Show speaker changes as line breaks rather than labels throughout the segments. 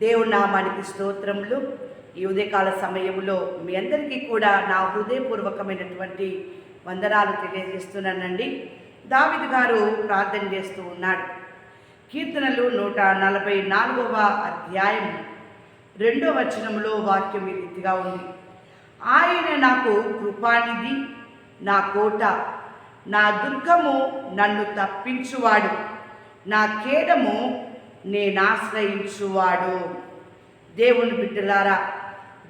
దేవుని నామానికి స్తోత్రములు. ఈ ఉదయకాల సమయంలో మీ అందరికీ కూడా నా హృదయపూర్వకమైనటువంటి వందనాలు తెలియజేస్తున్నానండి. దావిద్ గారు ప్రార్థన చేస్తూ ఉన్నాడు. కీర్తనలు నూట నలభై నాలుగవ అధ్యాయం రెండో వచనంలో వాక్యం ఈ రీతిగా ఉంది. ఆయన నాకు కృపానిధి నా కోట నా దుర్గము నన్ను తప్పించువాడు. నా నేను ఆశ్రయించువాడు దేవుని బిడ్డలారా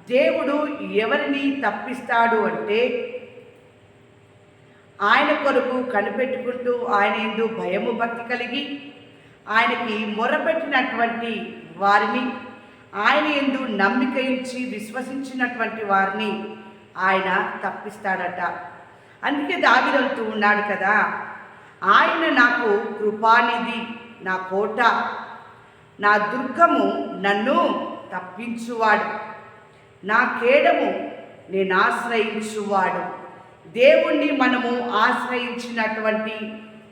దేవుడు ఎవరిని తప్పిస్తాడు అంటే ఆయన కొరకు కనిపెట్టుకుంటూ ఆయన ఎందు భయము భక్తి కలిగి ఆయనకి మొరపెట్టినటువంటి వారిని ఆయన ఎందు నమ్మిక ఇచ్చి విశ్వసించినటువంటి వారిని ఆయన తప్పిస్తాడట. అందుకే దావిదంటూ ఉన్నాడు కదా ఆయన నాకు కృపానిధి నా కోట నా దుర్గము నన్ను తప్పించువాడు. నా కేడము నేను ఆశ్రయించువాడు. దేవుణ్ణి మనము ఆశ్రయించినటువంటి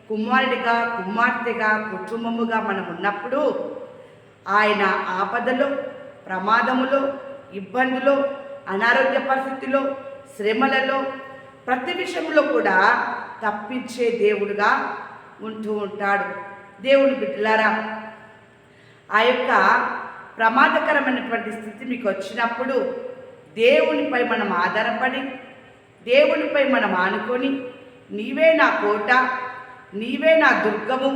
కుమారుడిగా కుమార్తెగా కుటుంబముగా మనం ఉన్నప్పుడు ఆయన ఆపదలో ప్రమాదములో ఇబ్బందులో అనారోగ్య పరిస్థితిలో శ్రమలలో ప్రతి విషయంలో కూడా తప్పించే దేవుడుగా ఉంటూ ఉంటాడు. దేవుని బిడ్డలారా ఆ యొక్క ప్రమాదకరమైనటువంటి స్థితి మీకు వచ్చినప్పుడు దేవునిపై మనం ఆధారపడి దేవునిపై మనం ఆనుకొని నీవే నా కోట నీవే నా దుర్గము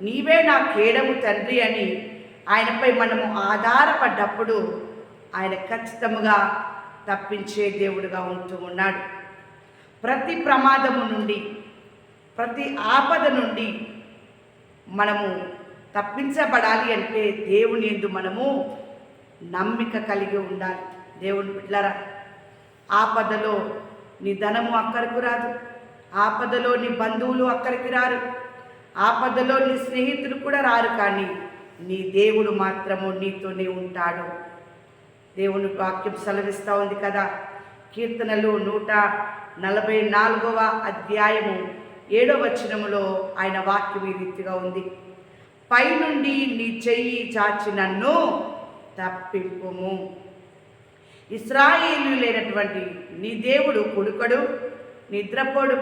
నీవే నా కేడము తండ్రి అని ఆయనపై మనము ఆధారపడ్డప్పుడు ఆయన ఖచ్చితముగా తప్పించే దేవుడుగా ఉంటూ ఉన్నాడు. ప్రతి ప్రమాదము నుండి ప్రతి ఆపద నుండి మనము తప్పించబడాలి అంటే దేవుని ఎందు మనము నమ్మిక కలిగి ఉండాలి. దేవుని బిడ్డలరా ఆపదలో నీ ధనము అక్కడికి రాదు. ఆపదలో నీ బంధువులు అక్కడికి రారు. ఆపదలో నీ స్నేహితులు కూడా రారు కానీ నీ దేవుడు మాత్రము నీతోనే ఉంటాడు. దేవుని వాక్యం సెలవిస్తూ ఉంది కదా. కీర్తనలు నూట నలభై నాలుగవ అధ్యాయము ఏడవ వచనములో ఆయన వాక్యం ఈ రీతిగా ఉంది. పైనుండి నీ చెయ్యి చాచి నన్ను తప్పింపుము. ఇస్రాయేలు లేనటువంటి నీ దేవుడు కొడుకడు నిద్రపోడు.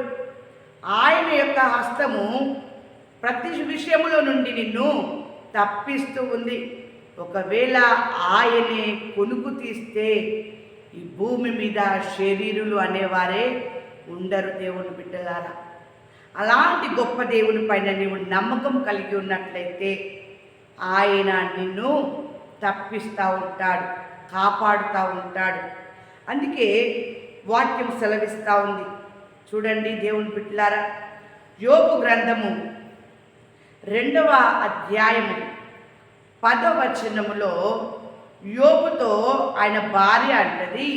ఆయన యొక్క హస్తము ప్రతి విషయములో నుండి నిన్ను తప్పిస్తూ ఉంది. ఒకవేళ ఆయనే కొనుకు తీస్తే ఈ భూమి మీద శరీరులు అనేవారే ఉండరు దేవుని బిడ్డలారా. అలాంటి గొప్ప దేవుని పైన నీవు నమ్మకం కలిగి ఉన్నట్లయితే ఆయన నిన్ను తప్పిస్తూ ఉంటాడు కాపాడుతూ ఉంటాడు. అందుకే వాక్యం సెలవిస్తూ ఉంది. చూడండి దేవుని బిడ్డలారా యోగు గ్రంథము రెండవ అధ్యాయము పదవచనములో యోగుతో ఆయన భార్య అంటది.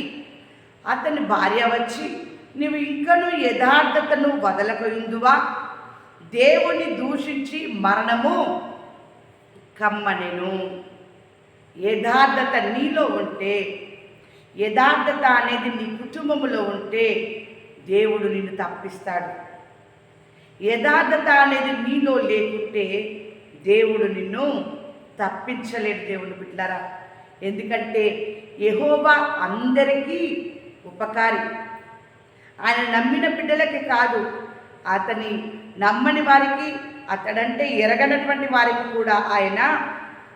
అతని భార్య వచ్చి నువ్వు ఇంకను యథార్థతను వదలకయుందువా? దేవుని దూషించి మరణము కమ్మనెను. యథార్థత నీలో ఉంటే యథార్థత అనేది నీ కుటుంబంలో ఉంటే దేవుడు నిన్ను తప్పిస్తాడు. యథార్థత అనేది నీలో లేకుంటే దేవుడు నిన్ను తప్పించలేడు దేవుడు బిడ్డలారా. ఎందుకంటే యహోబా అందరికీ ఉపకారి. ఆయన నమ్మిన బిడ్డలకి కాదు. అతని నమ్మని వారికి అతడంటే ఎరగనటువంటి వారికి కూడా ఆయన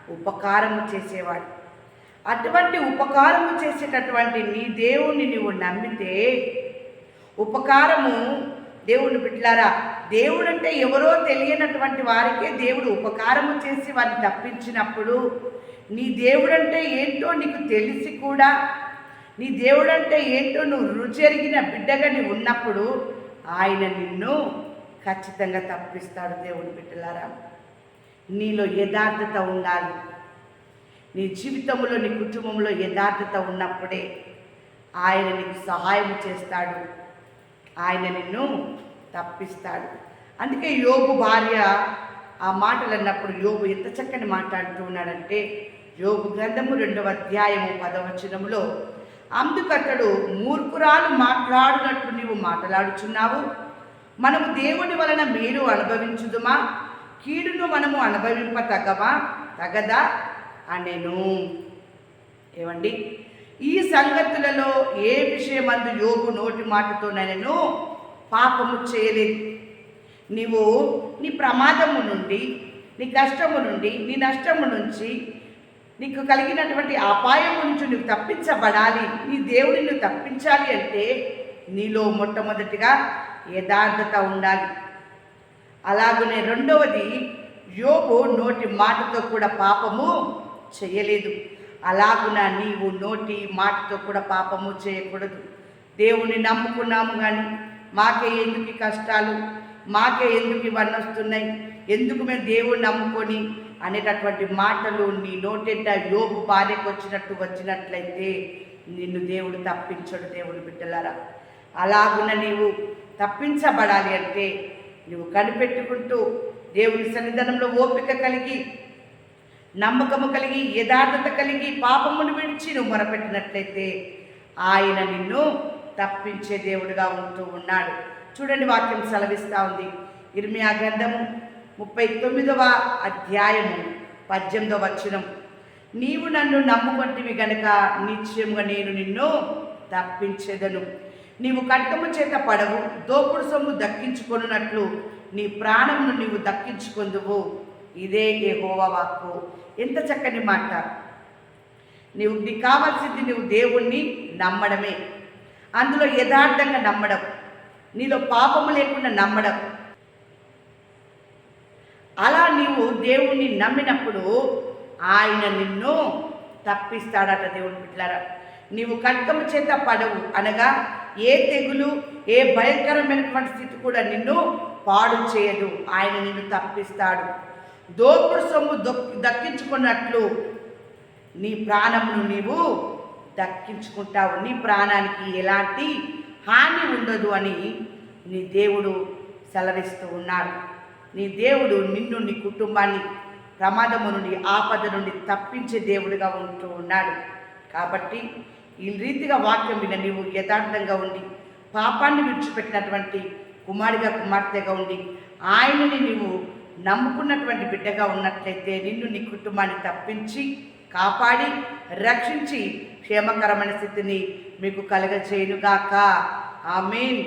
ఉపకారము చేసేవాడు. అటువంటి ఉపకారము చేసేటటువంటి నీ దేవుణ్ణి నువ్వు నమ్మితే ఉపకారము దేవుని బిడ్డలారా దేవుడు అంటే ఎవరో తెలియనటువంటి వారికే దేవుడు ఉపకారము చేసి వారిని తప్పించినప్పుడు నీ దేవుడంటే ఏంటో నీకు తెలిసి కూడా నీ దేవుడంటే ఏంటో నువ్వు రుచెరిగిన బిడ్డగా నీవు ఉన్నప్పుడు ఆయన నిన్ను ఖచ్చితంగా తప్పిస్తాడు దేవుని బిడ్డలారా. నీలో యథార్థత ఉండాలి. నీ జీవితంలో నీ కుటుంబంలో యథార్థత ఉన్నప్పుడే ఆయన నీకు సహాయం చేస్తాడు. ఆయన నిన్ను తప్పిస్తాడు. అందుకే యోగు భార్య ఆ మాటలు అన్నప్పుడు యోగు ఎంత చక్కని మాట్లాడుతూ ఉన్నాడంటే యోగు గ్రంథము రెండవ అధ్యాయము పదవచనములో అందుకతడు మూర్ఖురాలు మాట్లాడినట్టు నీవు మాట్లాడుచున్నావు. మనము దేవుని వలన మేలు అనుభవించుదుమా? కీడును మనము అనుభవింప తగవా తగదా? అనెను. ఏమండి? ఈ సంగతులలో ఏ విషయమందు యోగు నోటి మాటతో నేను పాపము చేయలేదు. నీవు నీ ప్రమాదము నుండి నీ కష్టము నుండి నీ నష్టము నుంచి నీకు కలిగినటువంటి అపాయం నుంచి నువ్వు తప్పించబడాలి. నీ దేవుడిని నువ్వు తప్పించాలి అంటే నీలో మొట్టమొదటిగా యథార్థత ఉండాలి. అలాగనే రెండవది యోగు నోటి మాటతో కూడా పాపము చేయలేదు. అలాగున నీవు నోటి మాటతో కూడా పాపము చేయకూడదు. దేవుని నమ్ముకున్నాము కానీ మాకే ఎందుకు కష్టాలు? మాకే ఎందుకు ఇవన్నీ వస్తున్నాయి? ఎందుకు మేము దేవుణ్ణి నమ్ముకొని అనేటటువంటి మాటలు నీ నోటెంట యోగు భార్యకు వచ్చినట్టు వచ్చినట్లయితే నిన్ను దేవుడు తప్పించడు దేవుడు బిడ్డలారా. అలాగున నీవు తప్పించబడాలి అంటే నువ్వు కనిపెట్టుకుంటూ దేవుని సన్నిధానంలో ఓపిక కలిగి నమ్మకము కలిగి యథార్థత కలిగి పాపమును విడిచి నువ్వు మొరపెట్టినట్లయితే ఆయన నిన్ను తప్పించే దేవుడిగా ఉంటూ ఉన్నాడు. చూడండి వాక్యం సెలవిస్తూ ఉంది. ఇర్మియా గ్రంథము ముప్పై తొమ్మిదవ అధ్యాయము పద్దెనిమిదవ వచనం. నీవు నన్ను నమ్ముకొంటివి గనక నిశ్చయముగా నేను నిన్ను తప్పించేదను. నీవు కట్టము చేత పడవు దోపుడు సొమ్ము దక్కించుకొనున్నట్లు నీ ప్రాణమును నీవు దక్కించుకొందువు. ఇదే ఏ వాక్కు. ఎంత చక్కని మాట. నీవు నీకు కావాల్సింది నువ్వు దేవుణ్ణి నమ్మడమే. అందులో యథార్థంగా నమ్మడం నీలో పాపము లేకుండా నమ్మడం నీవు దేవుణ్ణి నమ్మినప్పుడు ఆయన నిన్ను తప్పిస్తాడట దేవుని బిడ్డారా నీవు కట్కము చేత పడవు అనగా ఏ తెగులు ఏ భయంకరమైనటువంటి స్థితి కూడా నిన్ను పాడు చేయదు. ఆయన నిన్ను తప్పిస్తాడు. దోపుడు సొమ్ము దక్కించుకున్నట్లు నీ ప్రాణమును నీవు దక్కించుకుంటావు. నీ ప్రాణానికి ఎలాంటి హాని ఉండదు అని నీ దేవుడు సెలవిస్తూ ఉన్నాడు నీ దేవుడు నిన్ను నీ కుటుంబాన్ని ప్రమాదము నుండి ఆపద నుండి తప్పించే దేవుడిగా ఉంటూ ఉన్నాడు. కాబట్టి ఈ రీతిగా వాక్యం విన నీవు యథార్థంగా ఉండి పాపాన్ని విడిచిపెట్టినటువంటి కుమారుడిగా కుమార్తెగా ఉండి ఆయనని నీవు నమ్ముకున్నటువంటి బిడ్డగా ఉన్నట్లయితే నిన్ను నీ కుటుంబాన్ని తప్పించి కాపాడి రక్షించి క్షేమకరమైన స్థితిని మీకు కలగచేయునుగాక ఆమెన్.